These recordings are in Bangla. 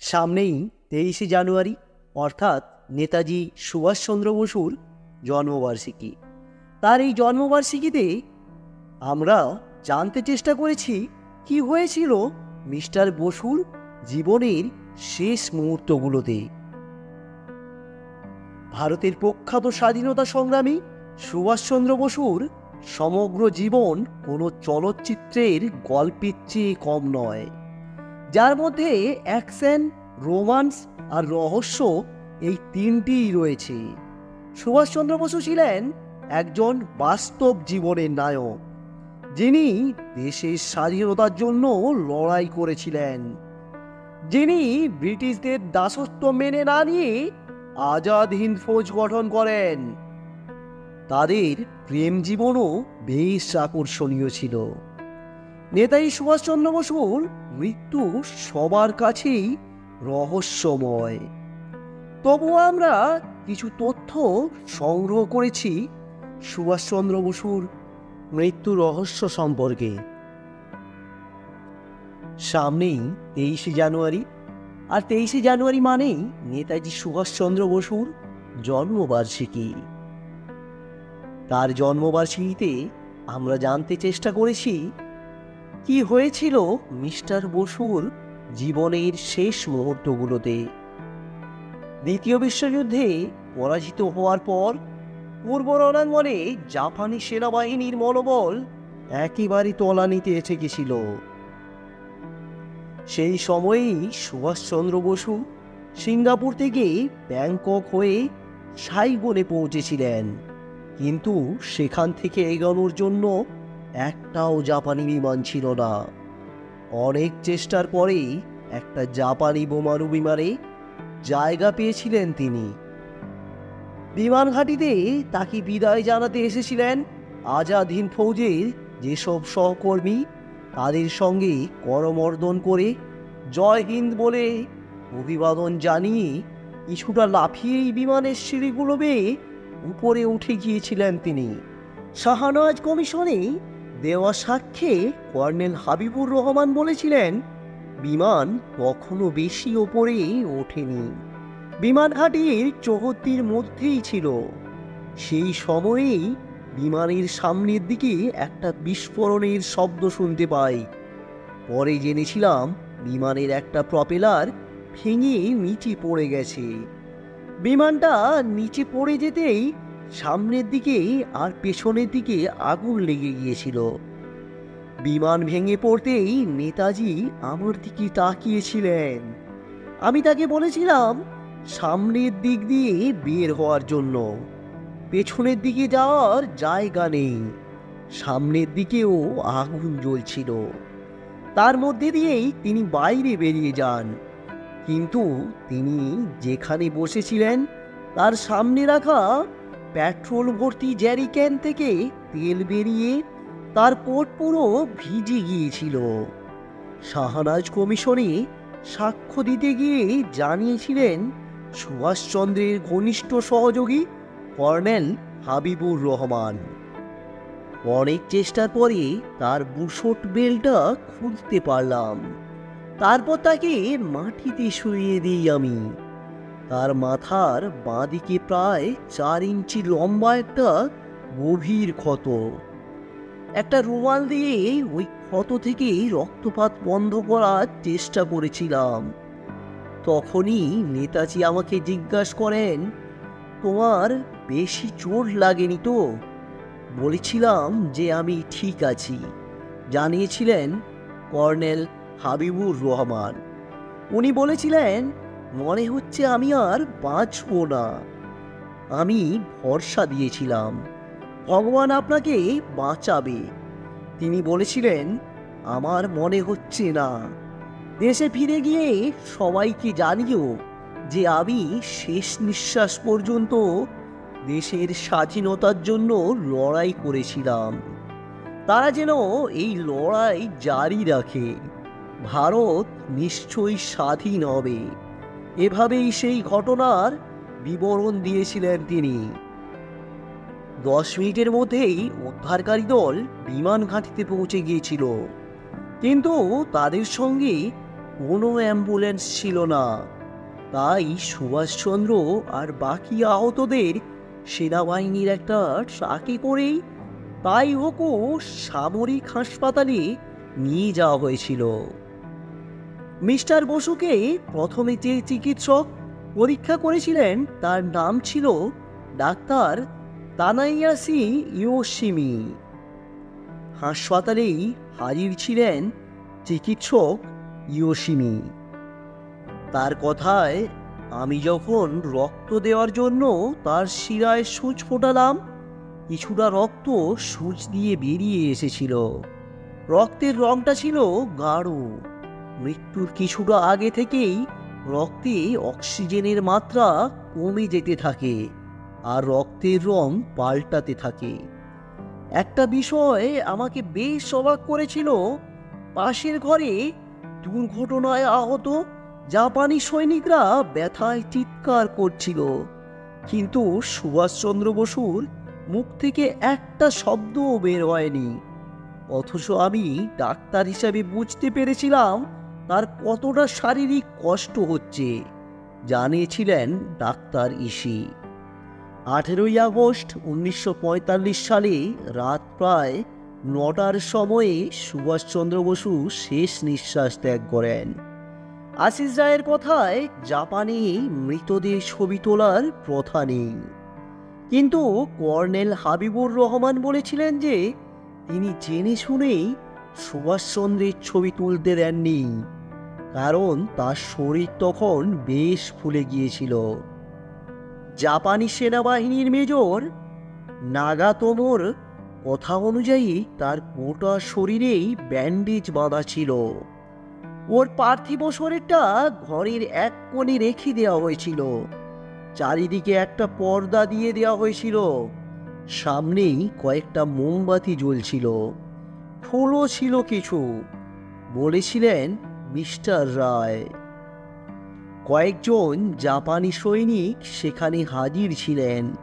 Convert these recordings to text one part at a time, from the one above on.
সামনেই তেইশে জানুয়ারি, অর্থাৎ নেতাজি সুভাষচন্দ্র বসুর জন্মবার্ষিকী। তার এই জন্মবার্ষিকীতে আমরা জানতে চেষ্টা করেছি, কি হয়েছিল মিস্টার বসুর জীবনের শেষ মুহূর্তগুলোতে। ভারতের প্রখ্যাত স্বাধীনতা সংগ্রামী সুভাষচন্দ্র বসুর সমগ্র জীবন কোনো চলচ্চিত্রের গল্পের চেয়ে কম নয়। যার মধ্যে অ্যাকশন, রোমান্স আর রহস্য এই তিনটিই রয়েছে। সুভাষচন্দ্র বসু ছিলেন একজন বাস্তব জীবনের নায়ক, যিনি দেশের স্বাধীনতার জন্য লড়াই করেছিলেন, যিনি ব্রিটিশদের দাসত্ব মেনে না নিয়ে আজাদ হিন্দ ফৌজ গঠন করেন। তাদের প্রেম জীবনও বেশ আকর্ষণীয় ছিল। নেতাজি সুভাষচন্দ্র বসুর মৃত্যু সবার কাছেই রহস্যময়। তবুও আমরা কিছু তথ্য সংগ্রহ করেছি সুভাষচন্দ্র বসুর মৃত্যু রহস্য সম্পর্কে। সামনেই তেইশে জানুয়ারি, আর তেইশে জানুয়ারি মানেই নেতাজি সুভাষচন্দ্র বসুর জন্মবার্ষিকী। তার জন্মবার্ষিকীতে আমরা জানতে চেষ্টা করেছি কি হয়েছিল, মিস্টার বসুর জীবনের শেষ মুহূর্তগুলোতে। দ্বিতীয় বিশ্বযুদ্ধে পরাজিত হওয়ার পর, পূর্ব রণাঙ্গনে জাপানি সেনাবাহিনীর মনোবল একেবারে তলানিতে এসে গেছিল। সেই সময়েই সুভাষচন্দ্র বসু সিঙ্গাপুর থেকে ব্যাংকক হয়ে সাইগনে পৌঁছেছিলেন। কিন্তু সেখান থেকে এগোনোর জন্য একটাও জাপানি বিমান ছিল না। অনেক চেষ্টার পরেই একটা জাপানি বোমারু বিমানে জায়গা পেয়েছিলেন তিনি। বিমান ঘাঁটিতে তাকে বিদায় জানাতে এসেছিলেন আজাদ হিন্দ ফৌজের যেসব সহকর্মী, তাদের সঙ্গে করমর্দন করে জয় হিন্দ বলে অভিবাদন জানিয়ে কিছুটা লাফিয়েই বিমানের সিঁড়িগুলো বেয়ে উপরে উঠে গিয়েছিলেন তিনি। শাহনওয়াজ কমিশনে দেওয়া সাক্ষ্যে কর্নেল হাবিবুর রহমান বলেছিলেন, বিমান কখনো বেশি ওপরে ওঠেনি। বিমান ঘাটির চৌহদ্দির মধ্যেই ছিল। সেই সময়েই বিমানের সামনের দিকে একটা বিস্ফোরণের শব্দ শুনতে পাই। পরে জেনেছিলাম বিমানের একটা প্রপেলার ভেঙে নিচে পড়ে গেছে। বিমানটা নিচে পড়ে যেতেই সামনের দিকে আর পেছনের দিকে আগুন লেগে গিয়েছিল। বিমান ভেঙে পড়তেই নেতাজি আমার দিকে তাকিয়েছিলেন। আমি তাকে বলেছিলাম, সামনের দিক দিয়ে বের হওয়ার জন্য। পেছনের দিকে যাওয়ার জায়গা নেই। সামনের দিকেও আগুন জ্বলছিল। তার মধ্যে দিয়েই তিনি বাইরে বেরিয়ে যান। কিন্তু তিনি যেখানে বসেছিলেন, তার সামনে রাখা পেট্রোল ভর্তি জ্যারিক্যান থেকে তেল বেরিয়ে তার কোট পুরো ভিজে গিয়েছিল। শাহনাজ কমিশনে সাক্ষ্য দিতে গিয়ে জানিয়েছিলেন, সুভাষচন্দ্রের ঘনিষ্ঠ সহযোগী কর্নেল হাবিবুর রহমান। অনেক চেষ্টার পরে তার বুশোট বেলটা খুঁজতে পারলাম। তারপর তাকে মাটিতে শুইয়ে দিই আমি। তার মাথার বাঁদিকে প্রায় চার ইঞ্চি লম্বা একটা গভীর ক্ষত। একটা রুমাল দিয়ে ওই ক্ষত থেকে রক্তপাত বন্ধ করার চেষ্টা করেছিলাম। তখনই নেতাজি আমাকে জিজ্ঞাসা করেন, তোমার বেশি চোট লাগেনি তো? বলেছিলাম যে আমি ঠিক আছি। জানিয়েছিলেন কর্নেল হাবিবুর রহমান। উনি বলেছিলেন মনে হচ্ছে আমি আর বাঁচব না। আমি ভরসা দিয়েছিলাম। ভগবান আপনাকে বাঁচাবে। তিনি বলেছিলেন, আমার মনে হচ্ছে না। দেশে ফিরে গিয়ে সবাইকে জানিও যে আমি শেষ নিঃশ্বাস পর্যন্ত দেশের স্বাধীনতার জন্য লড়াই করেছিলাম। তারা যেন এই লড়াই জারি রাখে। ভারত নিশ্চয়ই স্বাধীন হবে। এভাবেই সেই ঘটনার বিবরণ দিয়েছিলেন তিনি। দশ মিনিটের মধ্যেই উদ্ধারকারী দল বিমান ঘাঁটিতে পৌঁছে গিয়েছিল। কিন্তু তাদের সঙ্গে কোনো অ্যাম্বুলেন্স ছিল না। তাই সুভাষচন্দ্র আর বাকি আহতদের সেনাবাহিনীর একটা ট্রাকে করেই তাই হোকো সামরিক হাসপাতালে নিয়ে যাওয়া হয়েছিল। মিস্টার বসুকে প্রথমে যে চিকিৎসক পরীক্ষা করেছিলেন, তার নাম ছিল ডাক্তার তানাইয়াসি ইয়োশিমি। হাসপাতালেই হাজির ছিলেন চিকিৎসক ইয়োশিমি। তার কথায়, আমি যখন রক্ত দেওয়ার জন্য তার শিরায় সূচ ফোটালাম, কিছুটা রক্ত সূচ দিয়ে বেরিয়ে এসেছিল। রক্তের রংটা ছিল গাঢ়। মৃত্যুর কিছুটা আগে থেকেই রক্তে অক্সিজেনের মাত্রা কমে যেতে থাকে আর রক্তের রং পাল্টাতে থাকে। একটা বিষয় আমাকে বেশ অবাক করেছিল। পাশের ঘরে দুর্ঘটনায় আহত জাপানি সৈনিকরা ব্যথায় চিৎকার করছিল। কিন্তু সুভাষচন্দ্র বসুর মুখ থেকে একটা শব্দও বের হয়নি। অথচ আমি ডাক্তার হিসাবে বুঝতে পেরেছিলাম তার কতটা শারীরিক কষ্ট হচ্ছে জানিয়েছিলেন ডাক্তার ইসি আঠেরোই আগস্ট উনিশশো পঁয়তাল্লিশ সালে রাত প্রায় নটার সময়ে সুভাষচন্দ্র বসু শেষ নিঃশ্বাস ত্যাগ করেন। আশিস রায়ের কথায়, জাপানে মৃতদের ছবি তোলার প্রথা নেই। কিন্তু কর্নেল হাবিবুর রহমান বলেছিলেন যে, তিনি জেনে শুনেই সুভাষচন্দ্রের ছবি তুলতে দেননি। কারণ তার শরীর তখন বেশ ফুলে গিয়েছিল। জাপানি সেনাবাহিনীর মেজর নাগাতোমোর কথা অনুযায়ী তার গোটা শরীরেই ব্যান্ডেজ বাঁধা ছিল। ওর পার্থিব শরীরটা ঘরের এক কোণে রেখে দেওয়া হয়েছিল। চারিদিকে একটা পর্দা দিয়ে দেওয়া হয়েছিল। সামনেই কয়েকটা মোমবাতি জ্বলছিল। ফুলও ছিল কিছু। বলেছিলেন মিস্টার রায়। কয়েকজন জাপানি সৈনিক সেখানে হাজির ছিলেন।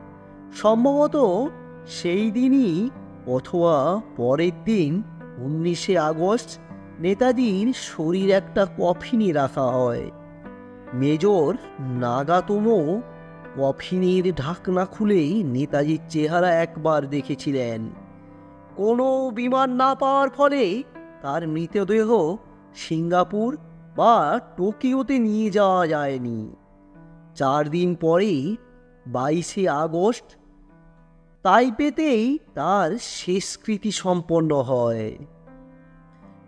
সম্ভবত সেই দিনই অথবা পরের দিন উনিশে আগস্ট নেতাজির শরীর একটা কফিনে রাখা হয়। মেজর নাগাতোমো কফিনের ঢাকনা খুলেই নেতাজির চেহারা একবার দেখেছিলেন। কোনো বিমান না পাওয়ার ফলে তার মৃতদেহ সিঙ্গাপুর বা টোকিওতে নিয়ে যাওয়া যায়নি। চার দিন পরেই বাইশে আগস্ট তাইপেতেই তার শেষকৃতি সম্পন্ন হয়।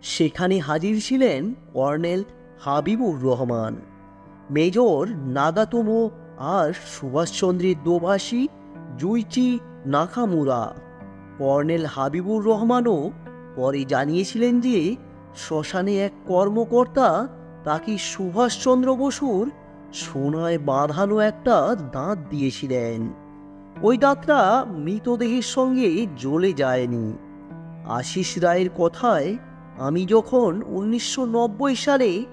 সেখানে হাজির ছিলেন colonel Habibur Rahman, major Nagatomo আর সুভাষচন্দ্রের দোভাষী জুইচি নাকামুরা। কর্নেল হাবিবুর রহমানও পরে জানিয়েছিলেন যে শ্মশানে এক কর্মকর্তা তাকে সুভাষচন্দ্র বসুর সোনায় বাঁধানো একটা দাঁত দিয়েছিলেন। ওই দাঁতটা মৃতদেহের সঙ্গে জ্বলে যায়নি। আশিস রায়ের কথায় আমি যখন উনিশশো নব্বই সালে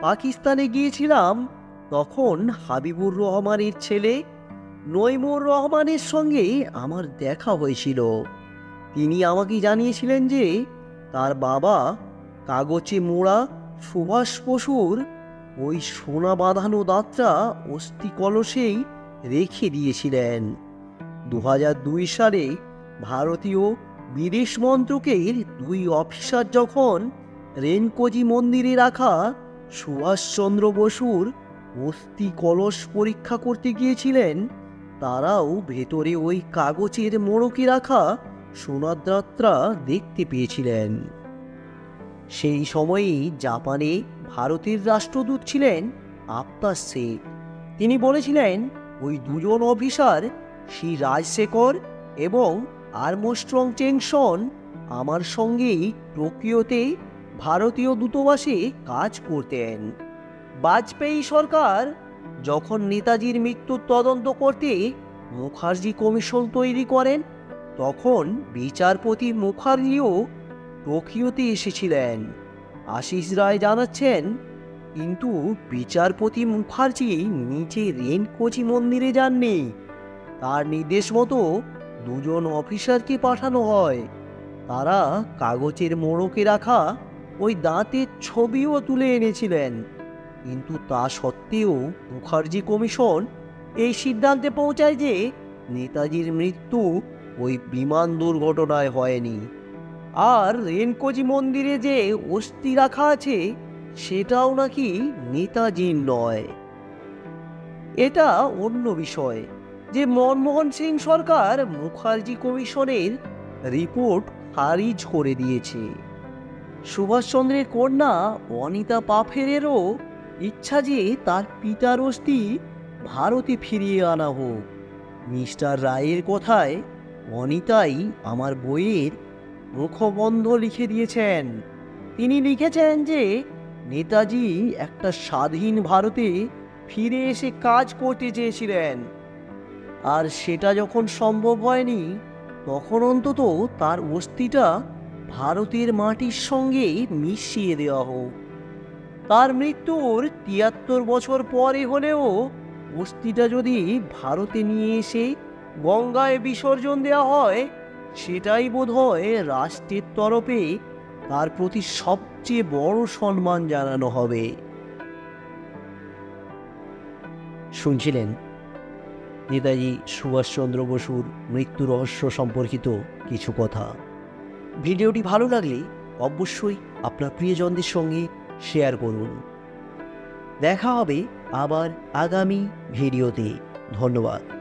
পাকিস্তানে গিয়েছিলাম, তখন হাবিবুর রহমানের ছেলে নৈমুর রহমানের সঙ্গে আমার দেখা হয়েছিল। তিনি আমাকে জানিয়েছিলেন যে তার বাবা কাগজে মোড়া, সুভাষ বসুর, ওই সোনা বাঁধানো দাঁতটা অস্থি কলসেই রেখে দিয়েছিলেন। দু দুই সালে ভারতীয় বিদেশ মন্ত্রকের দুই অফিসার যখন রেনকোজি মন্দিরে রাখা সুভাষচন্দ্র বসুর অস্থি কলস পরীক্ষা করতে গিয়েছিলেন, তারাও ভেতরে ওই কাগজের মোড়কে রাখা সোনাদ্রাত্রা দেখতে পেয়েছিলেন। সেই সময়েই জাপানে ভারতের রাষ্ট্রদূত ছিলেন আফতার শেখ তিনি বলেছিলেন, ওই দুজন অফিসার শ্রী রাজশেখর এবং আর্মস্ট্রং টেনশন আমার সঙ্গেই টোকিওতে ভারতীয় দূতাবাসে কাজ করতেন। বাজপেয়ী সরকার যখন নেতাজির মৃত্যুর তদন্ত করতে মুখার্জি কমিশন তৈরি করেন, তখন বিচারপতি মুখার্জিও টোকিওতে এসেছিলেন। আশিস রায় জানাচ্ছেন, কিন্তু বিচারপতি মুখার্জি নিচে রেনকোচি মন্দিরে যাননি। তার নির্দেশ মতো দুজন অফিসারকে পাঠানো হয়। তারা কাগজের মোড়কে রাখা ওই দাঁতের ছবিও তুলে এনেছিলেন। কিন্তু তা সত্ত্বেও মুখার্জি কমিশন এই সিদ্ধান্তে পৌঁছায় যে নেতাজির মৃত্যু ওই বিমান দুর্ঘটনায় হয়নি। আর রেনকোজি মন্দিরে যে অস্থি রাখা আছে, সেটাও নাকি নেতাজির নয়। এটা অন্য বিষয় যে মনমোহন সিং সরকার মুখার্জি কমিশনের রিপোর্ট খারিজ করে দিয়েছে। সুভাষচন্দ্রের কন্যা অনিতা পাফেরেরও ইচ্ছা যে তার পিতার অস্থি ভারতে ফিরিয়ে আনা হোক। মিস্টার রায়ের কথায় অনিতাই আমার বইয়ের মুখবন্ধ লিখে দিয়েছেন। তিনি লিখেছেন যে, নেতাজি একটা স্বাধীন ভারতে ফিরে এসে কাজ করতে চেয়েছিলেন। আর সেটা যখন সম্ভব হয়নি, তখন অন্তত তার অস্থিটা ভারতের মাটির সঙ্গে মিশিয়ে দেওয়া হোক। তার মৃত্যুর তিয়াত্তর বছর পরে হলেও অস্থিটা যদি ভারতে নিয়ে এসে গঙ্গায় বিসর্জন দেওয়া হয় সেটাই বোধ হয় রাষ্ট্রের তরফে তার প্রতি সবচেয়ে বড় সম্মান জানানো হবে। শুনছিলেন নেতাজি সুভাষচন্দ্র বসুর মৃত্যু রহস্য সম্পর্কিত কিছু কথা। ভিডিওটি ভালো লাগলে অবশ্যই আপনার প্রিয়জনদের সঙ্গে শেয়ার করুন। দেখা হবে আবার আগামী ভিডিওতে। ধন্যবাদ।